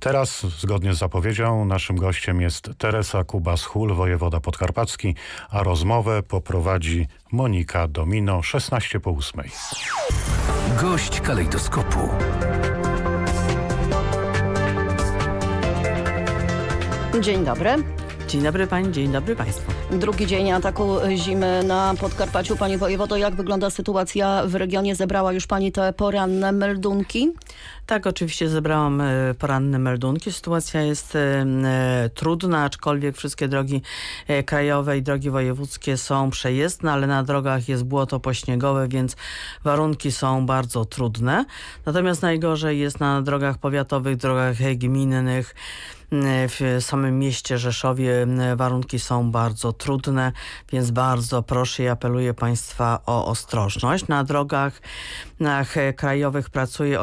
Teraz, zgodnie z zapowiedzią, naszym gościem jest Teresa Kuba-Schul, wojewoda podkarpacki, a rozmowę poprowadzi Monika Domino, 16 po 8. Gość kalejdoskopu. Dzień dobry. Dzień dobry Pani, dzień dobry Państwu. Drugi dzień ataku zimy na Podkarpaciu. Pani wojewodo, jak wygląda sytuacja w regionie? Zebrała już Pani te poranne meldunki? Tak, oczywiście zebrałam e, poranne meldunki. Sytuacja jest e, e, trudna, aczkolwiek wszystkie drogi krajowe i drogi wojewódzkie są przejezdne, ale na drogach jest błoto pośniegowe, więc warunki są bardzo trudne. Natomiast najgorzej jest na drogach powiatowych, drogach gminnych. W samym mieście Rzeszowie warunki są bardzo trudne, więc bardzo proszę i apeluję Państwa o ostrożność. Na drogach krajowych pracuje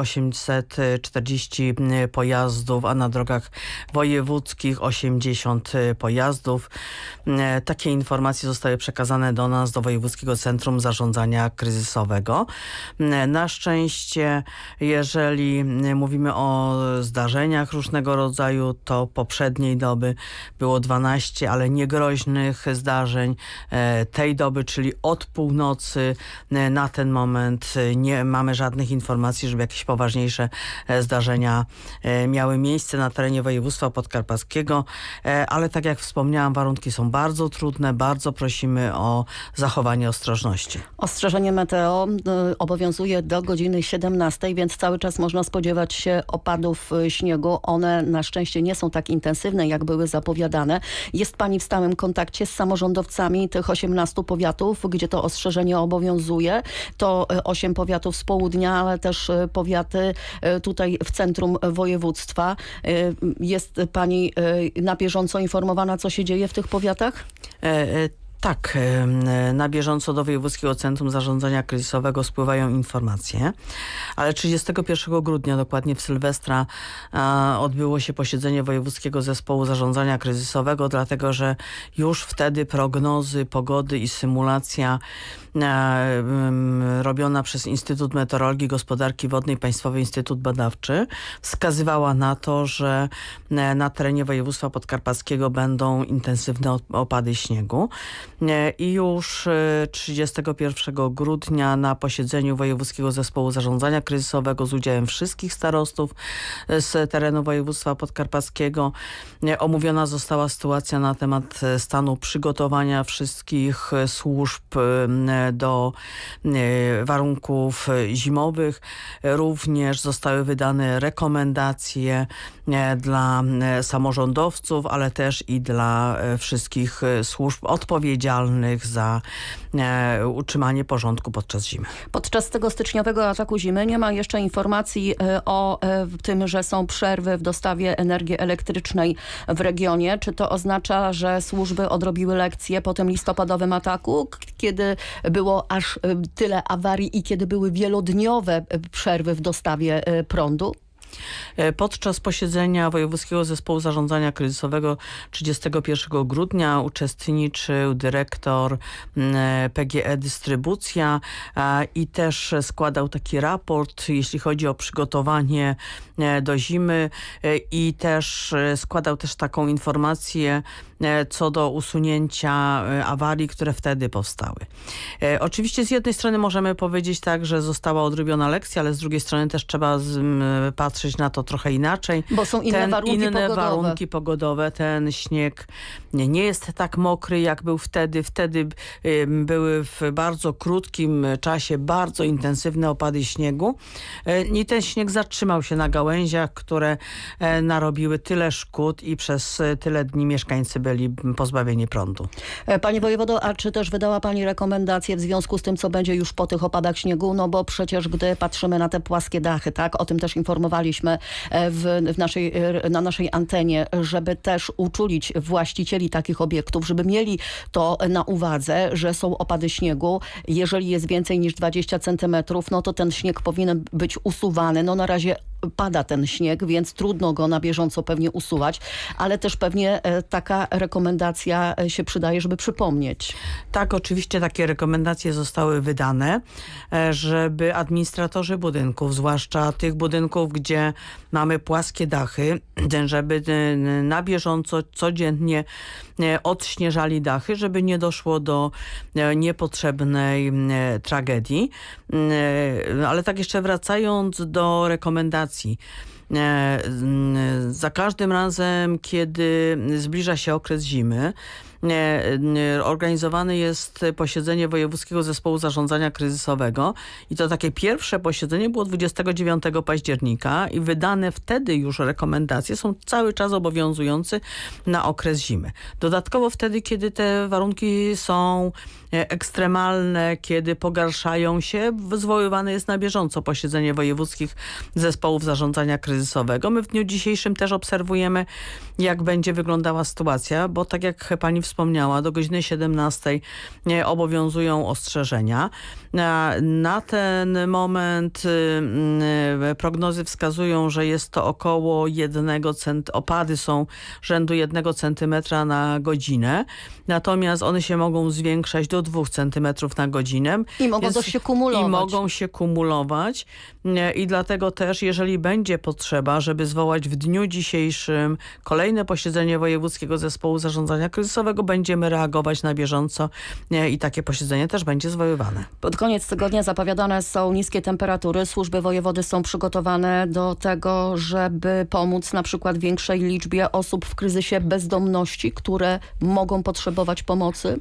840 pojazdów, a na drogach wojewódzkich 80 pojazdów. Takie informacje zostały przekazane do nas, do Wojewódzkiego Centrum Zarządzania Kryzysowego. Na szczęście, jeżeli mówimy o zdarzeniach różnego rodzaju, to poprzedniej doby było 12, ale niegroźnych zdarzeń. E, Tej doby, czyli od północy e, na ten moment e, nie mamy żadnych informacji, żeby jakieś poważniejsze zdarzenia e, miały miejsce na terenie województwa podkarpackiego, E, ale tak jak wspomniałam, warunki są bardzo trudne, bardzo prosimy o zachowanie ostrożności. Ostrzeżenie meteo obowiązuje do godziny 17, więc cały czas można spodziewać się opadów śniegu. One na szczęście nie są tak intensywne, jak były zapowiadane. Jest Pani w stałym kontakcie z samorządowcami tych 18 powiatów, gdzie to ostrzeżenie obowiązuje. To y, 8 powiatów z południa, ale też powiaty tutaj w centrum województwa. Y, Jest Pani y, na bieżąco informowana, co się dzieje w tych powiatach? Tak, na bieżąco do Wojewódzkiego Centrum Zarządzania Kryzysowego spływają informacje, ale 31 grudnia, dokładnie w Sylwestra, odbyło się posiedzenie Wojewódzkiego Zespołu Zarządzania Kryzysowego, dlatego że już wtedy prognozy pogody i symulacja e, robiona przez Instytut Meteorologii Gospodarki Wodnej, Państwowy Instytut Badawczy, wskazywała na to, że e, na terenie województwa podkarpackiego będą intensywne op- opady śniegu. I już e, 31 grudnia na posiedzeniu Wojewódzkiego Zespołu Zarządzania Kryzysowego z udziałem wszystkich starostów e, z terenu województwa podkarpackiego e, omówiona została sytuacja na temat stanu przygotowania wszystkich służb do warunków zimowych. Również zostały wydane rekomendacje dla samorządowców, ale też i dla wszystkich służb odpowiedzialnych za e, utrzymanie porządku podczas zimy. Podczas tego styczniowego ataku zimy nie ma jeszcze informacji e, o e, tym, że są przerwy w dostawie energii elektrycznej w regionie. Czy to oznacza, że służby odrobiły lekcje po tym listopadowym ataku, kiedy było aż e, tyle awarii i kiedy były wielodniowe przerwy w dostawie prądu? E, Podczas posiedzenia Wojewódzkiego Zespołu Zarządzania Kryzysowego 31 grudnia uczestniczył dyrektor mm, e, PGE Dystrybucja i też składał taki raport, jeśli chodzi o przygotowanie e, do zimy i też składał też taką informację co do usunięcia awarii, które wtedy powstały. Oczywiście z jednej strony możemy powiedzieć tak, że została odrobiona lekcja, ale z drugiej strony też trzeba m, patrzeć na to trochę inaczej. Bo są inne Ten, warunki inne pogodowe. warunki pogodowe. Ten śnieg nie, nie jest tak mokry, jak był wtedy. Wtedy ym, były w bardzo krótkim czasie bardzo intensywne opady śniegu. E, I ten śnieg zatrzymał się na gałęziach, które e, narobiły tyle szkód i przez e, tyle dni mieszkańcy byli pozbawieni prądu. E, Pani wojewodo, a czy też wydała Pani rekomendacje w związku z tym, co będzie już po tych opadach śniegu? No bo przecież gdy patrzymy na te płaskie dachy, tak, o tym też informowaliśmy e, w, w naszej, e, na naszej antenie, żeby też uczulić właścicieli takich obiektów, żeby mieli to na uwadze, że są opady śniegu. Jeżeli jest więcej niż 20 centymetrów, no to ten śnieg powinien być usuwany. No na razie pada ten śnieg, więc trudno go na bieżąco pewnie usuwać, ale też pewnie e, taka rekomendacja e, się przydaje, żeby przypomnieć. Tak, oczywiście takie rekomendacje zostały wydane, e, żeby administratorzy budynków, zwłaszcza tych budynków, gdzie mamy płaskie dachy, żeby na bieżąco, codziennie odśnieżali dachy, żeby nie doszło do niepotrzebnej tragedii. Ale tak jeszcze wracając do rekomendacji. E, Za każdym razem, kiedy zbliża się okres zimy, organizowane jest posiedzenie Wojewódzkiego Zespołu Zarządzania Kryzysowego i to takie pierwsze posiedzenie było 29 października i wydane wtedy już rekomendacje są cały czas obowiązujące na okres zimy. Dodatkowo wtedy, kiedy te warunki są e, ekstremalne, kiedy pogarszają się, zwoływane jest na bieżąco posiedzenie wojewódzkich zespołów zarządzania kryzysowego. My w dniu dzisiejszym też obserwujemy, jak będzie wyglądała sytuacja, bo tak jak pani wspomniała, do godziny 17 nie obowiązują ostrzeżenia. Na, ten moment y, y, prognozy wskazują, że jest to około jednego cent, opady są rzędu jednego centymetra na godzinę, natomiast one się mogą zwiększać do dwóch centymetrów na godzinę. I mogą Więc- się kumulować. I mogą się kumulować i dlatego też, jeżeli będzie potrzeba, żeby zwołać w dniu dzisiejszym kolejne posiedzenie Wojewódzkiego Zespołu Zarządzania Kryzysowego, będziemy reagować na bieżąco i takie posiedzenie też będzie zwoływane. Pod koniec tygodnia zapowiadane są niskie temperatury. Służby wojewody są przygotowane do tego, żeby pomóc na przykład większej liczbie osób w kryzysie bezdomności, które mogą potrzebować pomocy.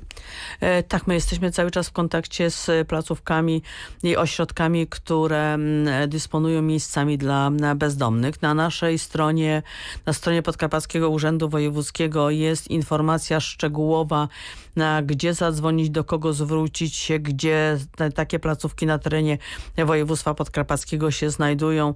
E, Tak, my jesteśmy cały czas w kontakcie z placówkami i ośrodkami, które mm, dysponują miejscami dla bezdomnych. Na naszej stronie, na stronie Podkarpackiego Urzędu Wojewódzkiego jest informacja szczegółowa, szczegółowa na gdzie zadzwonić, do kogo zwrócić się, gdzie te, takie placówki na terenie województwa podkarpackiego się znajdują,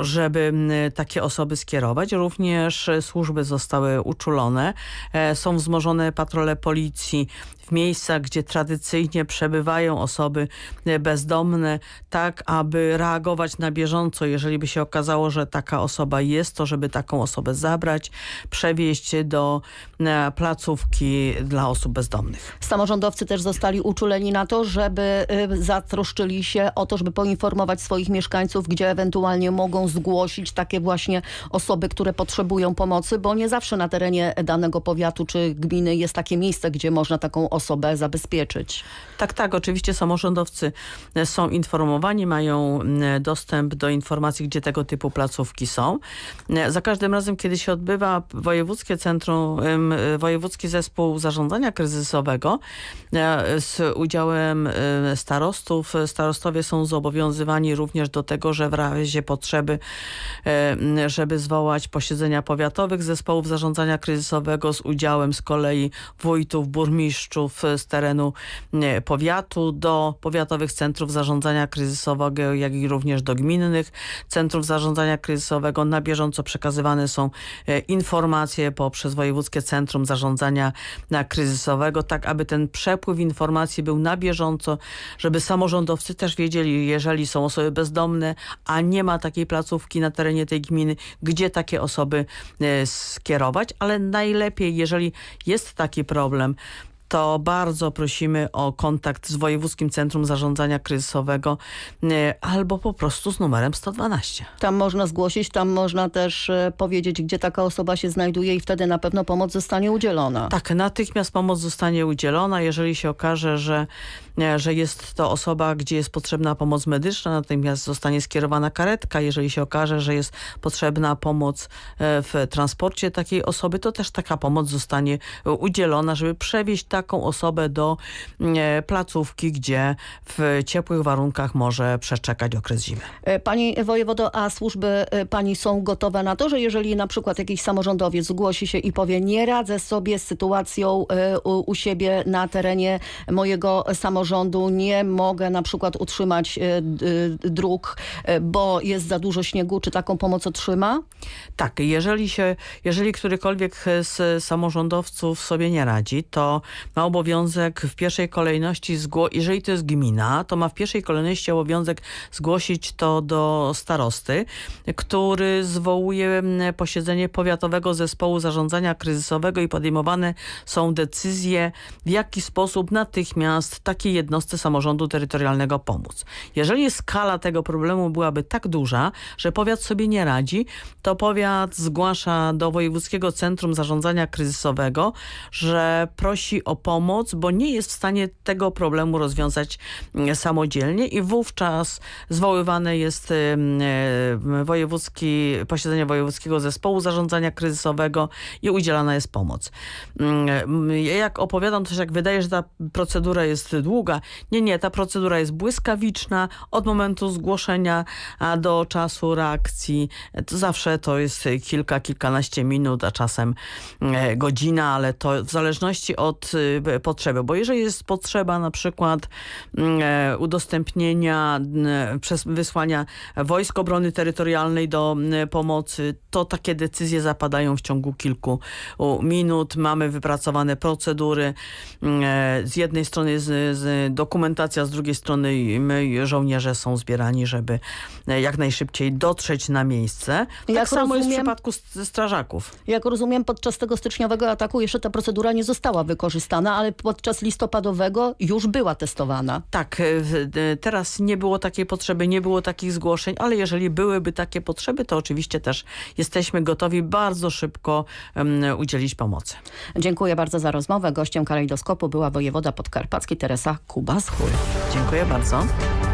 żeby takie osoby skierować. Również służby zostały uczulone. E, Są wzmożone patrole policji w miejscach, gdzie tradycyjnie przebywają osoby e, bezdomne, tak aby reagować na bieżąco, jeżeli by się okazało, że taka osoba jest, to żeby taką osobę zabrać, przewieźć do e, placówki dla osób bezdomnych. Samorządowcy też zostali uczuleni na to, żeby y, zatroszczyli się o to, żeby poinformować swoich mieszkańców, gdzie ewentualnie mogą zgłosić takie właśnie osoby, które potrzebują pomocy, bo nie zawsze na terenie danego powiatu czy gminy jest takie miejsce, gdzie można taką osobę zabezpieczyć. Tak, tak, oczywiście samorządowcy e, są informowani, mają dostęp do informacji, gdzie tego typu placówki są. E, Za każdym razem, kiedy się odbywa wojewódzkie centrum, e, wojewódzki zespół zarządzania kryzysowego e, z udziałem e, starostów, starostowie są zobowiązywani również do tego, że w razie potrzeby, e, żeby zwołać posiedzenia powiatowych zespołów zarządzania kryzysowego z udziałem z kolei wójtów, burmistrzów z terenu powiatu do powiatowych centrów zarządzania kryzysowego, jak i również do gminnych centrów zarządzania kryzysowego. Na bieżąco przekazywane są informacje poprzez Wojewódzkie Centrum Zarządzania na Tak aby ten przepływ informacji był na bieżąco, żeby samorządowcy też wiedzieli, jeżeli są osoby bezdomne, a nie ma takiej placówki na terenie tej gminy, gdzie takie osoby e, skierować, ale najlepiej, jeżeli jest taki problem, to bardzo prosimy o kontakt z Wojewódzkim Centrum Zarządzania Kryzysowego e, albo po prostu z numerem 112. Tam można zgłosić, tam można też e, powiedzieć, gdzie taka osoba się znajduje i wtedy na pewno pomoc zostanie udzielona. Tak, natychmiast pomoc zostanie udzielona. Jeżeli się okaże, że, e, że jest to osoba, gdzie jest potrzebna pomoc medyczna, natychmiast zostanie skierowana karetka. Jeżeli się okaże, że jest potrzebna pomoc w transporcie takiej osoby, to też taka pomoc zostanie udzielona, żeby przewieźć taką osobę do e, placówki, gdzie w ciepłych warunkach może przeczekać okres zimy. E, Pani wojewodo, a służby e, pani są gotowe na to, że jeżeli na przykład jakiś samorządowiec zgłosi się i powie, nie radzę sobie z sytuacją u, siebie na terenie mojego samorządu, nie mogę na przykład utrzymać dróg, bo jest za dużo śniegu, czy taką pomoc otrzyma? Tak, jeżeli się, jeżeli którykolwiek z samorządowców sobie nie radzi, to ma obowiązek w pierwszej kolejności, jeżeli to jest gmina, to ma w pierwszej kolejności obowiązek zgłosić to do starosty, który zwołuje mm, posiedzenie powiatowego zespołu zarządzania kryzysowego i podejmowane są decyzje, w jaki sposób natychmiast takiej jednostce samorządu terytorialnego pomóc. Jeżeli skala tego problemu byłaby tak duża, że powiat sobie nie radzi, to powiat zgłasza do Wojewódzkiego Centrum Zarządzania Kryzysowego, że prosi o pomoc, bo nie jest w stanie tego problemu rozwiązać mm, samodzielnie i wówczas zwoływane jest e, wojewódzki, posiedzenie Wojewódzkiego Zespołu Zarządzania Kryzysowego i udzielana jest pomoc. Mm, ja Jak opowiadam, to się jak wydaje, że ta procedura jest długa. Nie, nie, ta procedura jest błyskawiczna od momentu zgłoszenia do czasu reakcji. To zawsze to jest kilka, kilkanaście minut, a czasem e, godzina, ale to w zależności od e, potrzeby. Bo jeżeli jest potrzeba na przykład mm, e, udostępnienia przez wysłania Wojsk Obrony Terytorialnej do pomocy, to takie decyzje zapadają w ciągu kilku minut. Mamy wypracowane procedury. Mm, e, Z jednej strony jest dokumentacja, z drugiej strony my, żołnierze, są zbierani, żeby e, jak najszybciej dotrzeć na miejsce. Tak Jak samo jest w rozumiem- przypadku st- strażaków. Jak rozumiem, podczas tego styczniowego ataku jeszcze ta procedura nie została wykorzystana, ale podczas listopadowego już była testowana. Tak, e, e, teraz nie było takiej potrzeby, nie było takich zgłoszeń, ale jeżeli byłyby takie potrzeby, to oczywiście też jesteśmy gotowi bardzo szybko udzielić pomocy. Dziękuję bardzo za rozmowę. Gościem kalejdoskopu była wojewoda podkarpacki Teresa Kuba-Schul. Dziękuję bardzo.